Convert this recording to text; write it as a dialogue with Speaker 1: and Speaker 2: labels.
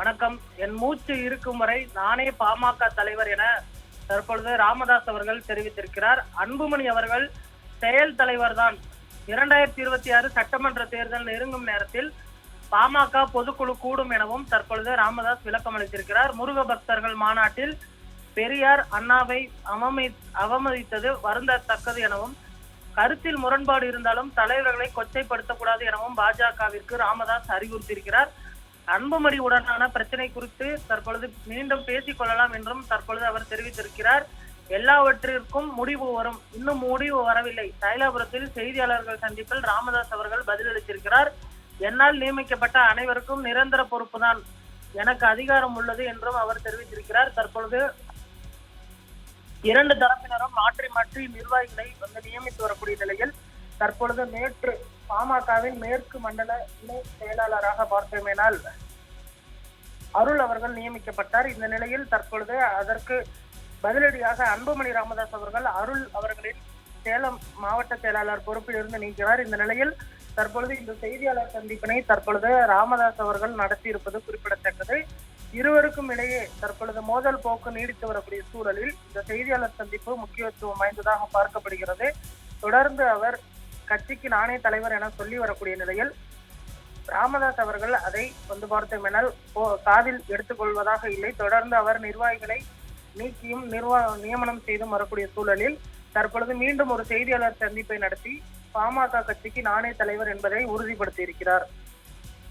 Speaker 1: வணக்கம். என் மூச்சு இருக்கும் வரை நானே பாமக தலைவர் என தற்பொழுது ராமதாஸ் அவர்கள் தெரிவித்திருக்கிறார். அன்புமணி அவர்கள் செயல் தலைவர் தான் இரண்டாயிரத்தி இருபத்தி ஆறு சட்டமன்ற தேர்தல் நெருங்கும் நேரத்தில் பாமக பொதுக்குழு கூடும் எனவும் தற்பொழுது ராமதாஸ் விளக்கம் அளித்திருக்கிறார். முருக பக்தர்கள் மாநாட்டில் பெரியார் அண்ணாவை அவமதி அவமதித்தது வருந்தத்தக்கது எனவும் கருத்தில் முரண்பாடு இருந்தாலும் தலைவர்களை கொச்சைப்படுத்தக்கூடாது எனவும் பாஜகவிற்கு ராமதாஸ் அறிவுறுத்தியிருக்கிறார். அன்புமணி உடனான பிரச்சனை குறித்து தற்பொழுது மீண்டும் பேசிக் கொள்ளலாம் என்றும் தற்பொழுது அவர் தெரிவித்திருக்கிறார். எல்லாவற்றிற்கும் முடிவு வரும். இன்னும் முடிவு வரவில்லை. தைலாபுரத்தில் செய்தியாளர்கள் சந்திப்பில் ராமதாஸ் அவர்கள் பதிலளித்திருக்கிறார். என்னால் நியமிக்கப்பட்ட அனைவருக்கும் நிரந்தர பொறுப்புதான். எனக்கு அதிகாரம் உள்ளது என்றும் அவர் தெரிவித்திருக்கிறார். தற்பொழுது இரண்டு தரப்பினரும் மாற்றி மாற்றி நிர்வாகிகளை வந்து நியமித்து வரக்கூடிய நிலையில் தற்பொழுது நேற்று பாமகவின் மேற்கு மண்டல இணை செயலாளராக பார்த்தோமேனால் அருள் அவர்கள் நியமிக்கப்பட்டார். இந்த நிலையில் தற்பொழுது அதற்கு பதிலடியாக அன்புமணி ராமதாஸ் அவர்கள் அருள் அவர்களின் சேலம் மாவட்ட செயலாளர் பொறுப்பில் இருந்து நீக்கிறார் இந்த நிலையில் தற்பொழுது இந்த செய்தியாளர் சந்திப்பினை தற்பொழுது ராமதாஸ் அவர்கள் நடத்தியிருப்பது குறிப்பிடத்தக்கது. இருவருக்கும் இடையே தற்பொழுது மோதல் போக்கு நீடித்து வரக்கூடிய சூழலில் இந்த செய்தியாளர் சந்திப்பு முக்கியத்துவம் வாய்ந்ததாக பார்க்கப்படுகிறது. தொடர்ந்து அவர் கட்சிக்கு நானே தலைவர் என சொல்லி வரக்கூடிய நிலையில் ராமதாஸ் அவர்கள் அதை வந்து பார்த்தோமெனால் காதில் எடுத்துக்கொள்வதாக இல்லை. தொடர்ந்து அவர் நிர்வாகிகளை நீக்கியும் நிர்வா நியமனம் செய்தும் வரக்கூடிய சூழலில் தற்பொழுது மீண்டும் ஒரு செய்தியாளர் சந்திப்பை நடத்தி பாமக கட்சிக்கு நானே தலைவர் என்பதை உறுதிப்படுத்தி இருக்கிறார்